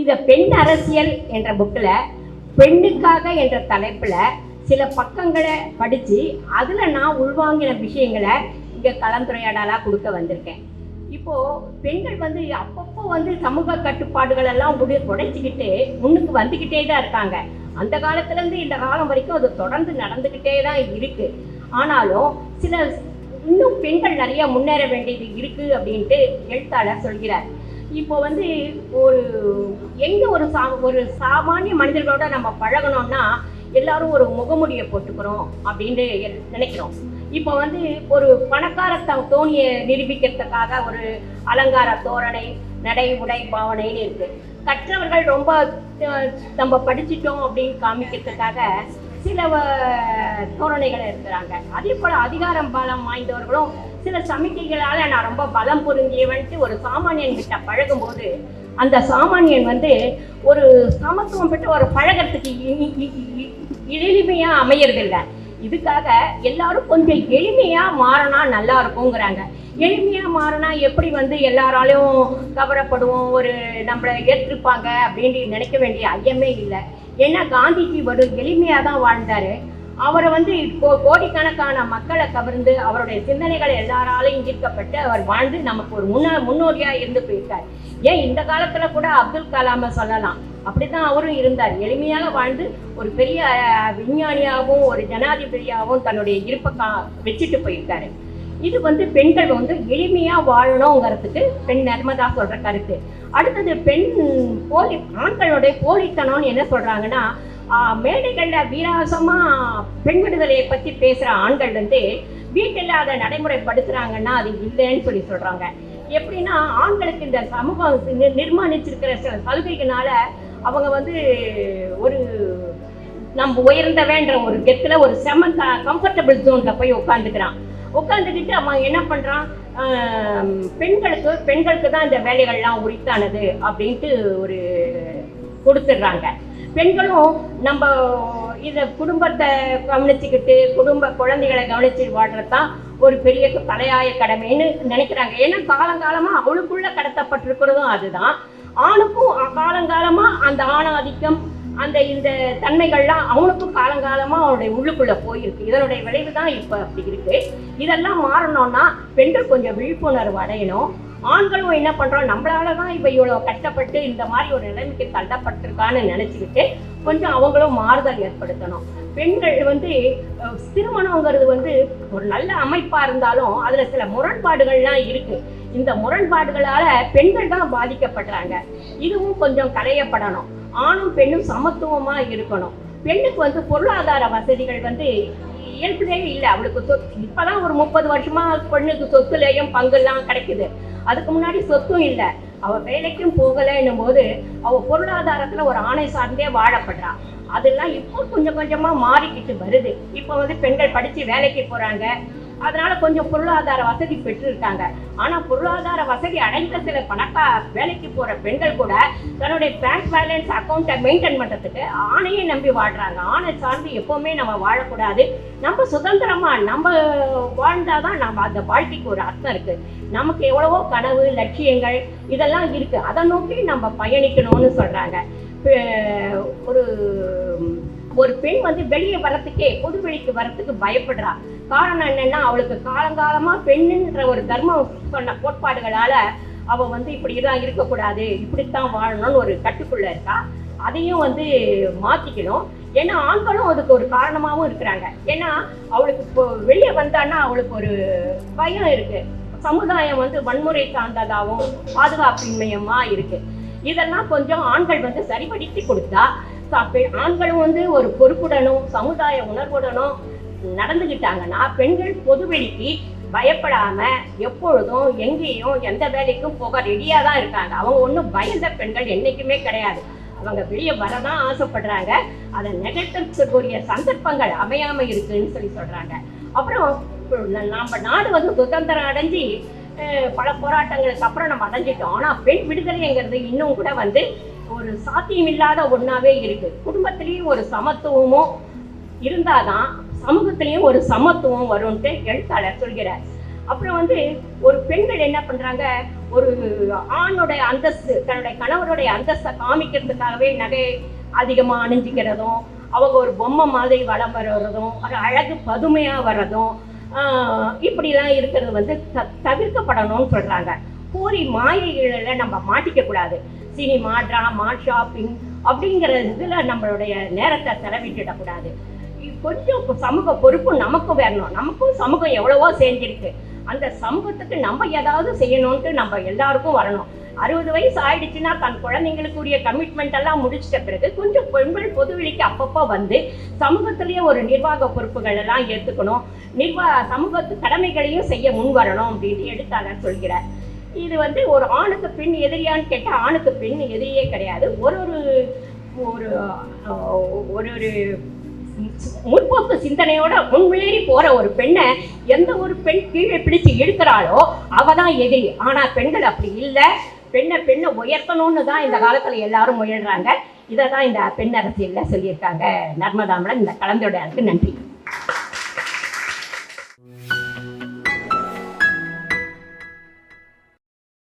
இதை பெண் அரசியல் என்ற புக்கில் பெண்ணுக்காக என்ற தலைப்பில் சில பக்கங்களை படித்து அதில் நான் உள்வாங்கின விஷயங்களை இங்கே கலந்துரையாடலாக கொடுக்க வந்திருக்கேன். இப்போது பெண்கள் வந்து அப்பப்போ வந்து சமூக கட்டுப்பாடுகள் எல்லாம் உடைய உடைச்சிக்கிட்டு முன்னுக்கு வந்துக்கிட்டே தான் இருக்காங்க. அந்த காலத்துலேருந்து இந்த காலம் வரைக்கும் அது தொடர்ந்து நடந்துக்கிட்டே தான் இருக்குது ஆனாலும் சில இன்னும் பெண்கள் நிறைய முன்னேற வேண்டியது இருக்குது அப்படின்ட்டு எழுத்தாளர் சொல்கிறார். இப்போ வந்து ஒரு எங்க ஒரு சா ஒரு சாமானிய மனிதர்களோட நம்ம பழகணும்னா எல்லாரும் ஒரு முகமுடியை போட்டுக்கிறோம் அப்படின்னு நினைக்கிறோம். இப்போ வந்து ஒரு பணக்கார தோணியை நிரூபிக்கிறதுக்காக ஒரு அலங்கார தோரணை நடை உடை பாவனைன்னு இருக்கு. கற்றவர்கள் ரொம்ப நம்ம படிச்சிட்டோம் அப்படின்னு காமிக்கிறதுக்காக சில தோரணைகள் இருக்கிறாங்க. அதே போல அதிகாரம் பலம் வாய்ந்தவர்களும் சில சமிக்கைகளால நான் ரொம்ப பலம் பொருந்தியவன்ட்டு ஒரு சாமானியன் கிட்ட பழகும்போது அந்த சாமானியன் வந்து ஒரு சமத்துவம் பெற்று ஒரு பழகத்துக்கு இ- இ- எளிமையா அமையறதில்ல. இதுக்காக எல்லாரும் கொஞ்சம் எளிமையா மாறினா நல்லா இருக்குங்கிறாங்க. எளிமையா மாறினா எப்படி வந்து எல்லாராலையும் கவரப்படுவோம் ஒரு நம்மளை ஏற்றிருப்பாங்க அப்படின்னு நினைக்க வேண்டிய ஐயமே இல்லை. ஏன்னா காந்திஜி ஒரு எளிமையா தான் வாழ்ந்தாரு. அவரை வந்து கோடிக்கணக்கான மக்களை கவர்ந்து அவருடைய சிந்தனைகள் எல்லாராலையும் ஈர்க்கப்பட்டு அவர் வாழ்ந்து நமக்கு ஒரு முன்ன முன்னோடியா இருந்து போயிருக்கார். ஏன் இந்த காலத்துல கூட அப்துல் கலாமை சொல்லலாம். அப்படித்தான் அவரும் இருந்தார். எளிமையாக வாழ்ந்து ஒரு பெரிய விஞ்ஞானியாகவும் ஒரு ஜனாதிபதியாகவும் தன்னுடைய இருப்பை கா வச்சுட்டு போயிருக்காரு. இது வந்து பெண்கள் வந்து எளிமையாக வாழணுங்கிறதுக்கு பெண் நர்மதா சொல்ற கருத்து. அடுத்தது பெண் போலி ஆண்களுடைய போலித்தனம்னு என்ன சொல்றாங்கன்னா மேடைகள்ல வீராசமா பெண் விடுதலையை பத்தி பேசுற ஆண்கள் வந்து வீட்டில் அதை நடைமுறைப்படுத்துறாங்கன்னா அது இல்லைன்னு சொல்லி சொல்றாங்க. எப்படின்னா ஆண்களுக்கு இந்த சமூகம் நிர்மாணிச்சிருக்கிற சில சலுகைகளால அவங்க வந்து ஒரு நம்ம உயர்ந்தவேன்ற ஒரு கெத்துல ஒரு செம கம்ஃபர்டபுள் ஜோன்ல போய் உட்காந்துக்கிறான் உட்காந்துக்கிட்டு அவன் என்ன பண்றான்? பெண்களுக்கு பெண்களுக்கு தான் இந்த வேலைகள்லாம் உரித்தானது அப்படின்ட்டு ஒரு கொடுத்துடுறாங்க. பெண்களும் நம்ம இதை குடும்பத்தை கவனிச்சுக்கிட்டு குடும்ப குழந்தைகளை கவனிச்சு வாழ்றது தான் ஒரு பெரிய தலையாய கடமைன்னு நினைக்கிறாங்க. ஏன்னா காலங்காலமாக அவளுக்குள்ளே கடத்தப்பட்டிருக்கிறதும் அதுதான். ஆணுக்கும் காலங்காலமாக அந்த ஆணாதிக்கம் அந்த இந்த தன்மைகள்லாம் அவனுக்கும் காலங்காலமாக அவனுடைய உள்ளுக்குள்ளே போயிருக்கு. இதனுடைய விளைவு தான் இப்போ அப்படி இருக்குது இதெல்லாம் மாறணும்னா பெண்கள் கொஞ்சம் விழிப்புணர்வு அடையணும். ஆண்களும் என்ன பண்றோம்? நம்மளால தான் இப்ப இவ்வளவு கஷ்டப்பட்டு இந்த மாதிரி ஒரு நிலைமைக்கு தள்ளப்பட்டிருக்கான்னு நினைச்சுக்கிட்டு கொஞ்சம் அவங்களும் மாறுதல் ஏற்படுத்தணும். பெண்கள் வந்து திருமணங்கிறது வந்து ஒரு நல்ல அமைப்பா இருந்தாலும் அதுல சில முரண்பாடுகள்லாம் இருக்கு. இந்த முரண்பாடுகளால பெண்கள் தான் பாதிக்கப்படுறாங்க. இதுவும் கொஞ்சம் களையப்படணும். ஆணும் பெண்ணும் சமத்துவமா இருக்கணும். பெண்ணுக்கு வந்து பொருளாதார வசதிகள் வந்து இயல்புலேயே இல்லை. அவளுக்கு சொத்து இப்பதான் ஒரு முப்பது வருஷமா பெண்ணுக்கு சொத்துலேயும் பங்குலாம் கிடைக்குது. அதுக்கு முன்னாடி சொத்தும் இல்லை. அவ வேலைக்கும் போகலைன்னும் போது அவ பொருளாதாரத்துல ஒரு ஆணை சார்ந்தே வாழப்படுறா. அதெல்லாம் இப்போ கொஞ்சம் கொஞ்சமா மாறிக்கிட்டு வருது. இப்போ வந்து பெண்கள் படிச்சு வேலைக்கு போறாங்க. அதனால கொஞ்சம் பொருளாதார வசதி பெற்றிருக்காங்க. ஆனா பொருளாதார வசதி அடைந்த சில பணக்கா வேலைக்கு போற பெண்கள் கூட தன்னுடைய பேங்க் பேலன்ஸ் அக்கௌண்ட்டை மெயின்டைன் பண்றதுக்கு ஆணையை நம்பி வாழ்றாங்க. ஆணை சார்ந்து எப்பவுமே நம்ம வாழக்கூடாது. நம்ம சுதந்திரமா நம்ம வாழ்ந்தாதான் நம்ம அந்த வாழ்க்கைக்கு ஒரு அர்த்தம் இருக்கு. நமக்கு எவ்வளவோ கனவு லட்சியங்கள் இதெல்லாம் இருக்கு. அதை நோக்கி நம்ம பயணிக்கணும்னு சொல்றாங்க. ஒரு ஒரு பெண் வந்து வெளியே வரத்துக்கே பொது வெளிக்கு வரத்துக்கு பயப்படுறா. காரணம் என்னன்னா அவளுக்கு காலங்காலமா பெண்ணுன்ற ஒரு தர்மம் சொன்ன கோட்பாடுகளால அவ வந்து இப்படிதான் இருக்கக்கூடாது இப்படித்தான் வாழணும்னு ஒரு கட்டுக்குள்ள இருக்கா. அதையும் வந்து மாத்திக்கணும். ஏன்னா ஆண்களும் அதுக்கு ஒரு காரணமாகவும் இருக்கிறாங்க. ஏன்னா அவளுக்கு இப்போ வெளியே வந்தான்னா அவளுக்கு ஒரு பயம் இருக்கு. சமுதாயம் வந்து வன்முறை சார்ந்ததாகவும் பாதுகாப்பின்மையமா இருக்கு. இதெல்லாம் கொஞ்சம் ஆண்கள் வந்து சரிபடுத்தி கொடுத்தா ஆண்களும் வந்து ஒரு பொறுப்புடனும் சமுதாய உணர்வுடனும் நடந்துக்கிட்டாங்கன்னா பெண்கள் பொதுவெளிக்கு பயப்படாம எப்பொழுதும் எங்கேயும் எந்த வேலைக்கும் போக ரெடியா தான் இருக்காங்க. அவங்க ஒன்றும் பயந்த பெண்கள் என்னைக்குமே கிடையாது. அவங்க வெளியே வரதான் ஆசைப்படுறாங்க. அதை நிகழ்த்தக்கூடிய சந்தர்ப்பங்கள் அமையாம இருக்குன்னு சொல்லி சொல்றாங்க. அப்புறம் நம்ம நாடு வந்து சுதந்திரம் அடைஞ்சு பல போராட்டங்களுக்கு அப்புறம் நம்ம அடைஞ்சிட்டோம். ஆனால் பெண் விடுதலைங்கிறது இன்னும் கூட வந்து ஒரு சாத்தியமில்லாத ஒன்றாவே இருக்கு. குடும்பத்திலையும் ஒரு சமத்துவமும் இருந்தாதான் சமூகத்திலையும் ஒரு சமத்துவம் வரும்ட்டு எழுத்தாளர் சொல்கிறார். அப்புறம் வந்து ஒரு பெண்கள் என்ன பண்ணுறாங்க ஒரு ஆணோட அந்தஸ்து தன்னுடைய கணவருடைய அந்தஸ்தை காமிக்கிறதுக்காகவே நகை அதிகமாக அணிஞ்சிக்கிறதும் அவங்க ஒரு பொம்மை மாதிரி வளம் வர்றதும் ஒரு அழகு பதுமையாக வர்றதும் இப்படிலாம் இருக்கிறது வந்து த- தவிர்க்கப்படணும்னு சொல்கிறாங்க போரி மாயைகளில் நம்ம மாட்டிக்கக்கூடாது சினிமா ட்ராமா ஷாப்பிங் அப்படிங்கிற இதில் நம்மளுடைய நேரத்தை செலவிட்டுடக்கூடாது கொஞ்சம் சமூக பொறுப்பு நமக்கும் வரணும். நமக்கும் சமூகம் எவ்வளவோ செஞ்சிருக்கு அந்த சமூகத்துக்கு நம்ம ஏதாவது செய்யணும்ட்டு நம்ம எல்லாருக்கும் வரணும். அறுபது வயசு ஆயிடுச்சுன்னா தன் குழந்தைங்களுக்குரிய கமிட்மெண்ட் எல்லாம் முடிச்சிட்ட பிறகு கொஞ்சம் பெண்கள் பொதுவெளிக்கு அப்பப்போ வந்து சமூகத்திலேயே ஒரு நிர்வாக பொறுப்புகள் எல்லாம் ஏற்றுக்கணும் நிர்வா சமூகத்து கடமைகளையும் செய்ய முன் வரணும் அப்படின்னு எழுத்தாளர் சொல்கிறார் இது வந்து ஒரு ஆணுக்கு பெண் எதிரியான்னு கேட்டால் ஆணுக்கு பெண் எதிரியே கிடையாது. ஒரு ஒரு ஒரு ஒரு ஒரு முற்போக்கு சிந்தனையோட முன்மேறி போற ஒரு பெண்ணை எந்த ஒரு பெண் கீழே பிடிச்சு இழுக்கிறாளோ அவ தான் எதிரி. ஆனா பெண்கள் அப்படி இல்லை. பெண்ணை பெண்ணை உயர்த்தணும்னு தான் இந்த காலத்துல எல்லாரும் முயல்றாங்க. இதை தான் இந்த பெண் அரசியல்ல சொல்லியிருக்காங்க. நர்மதாமலன் இந்த கலந்துரையாடலுக்கு நன்றி.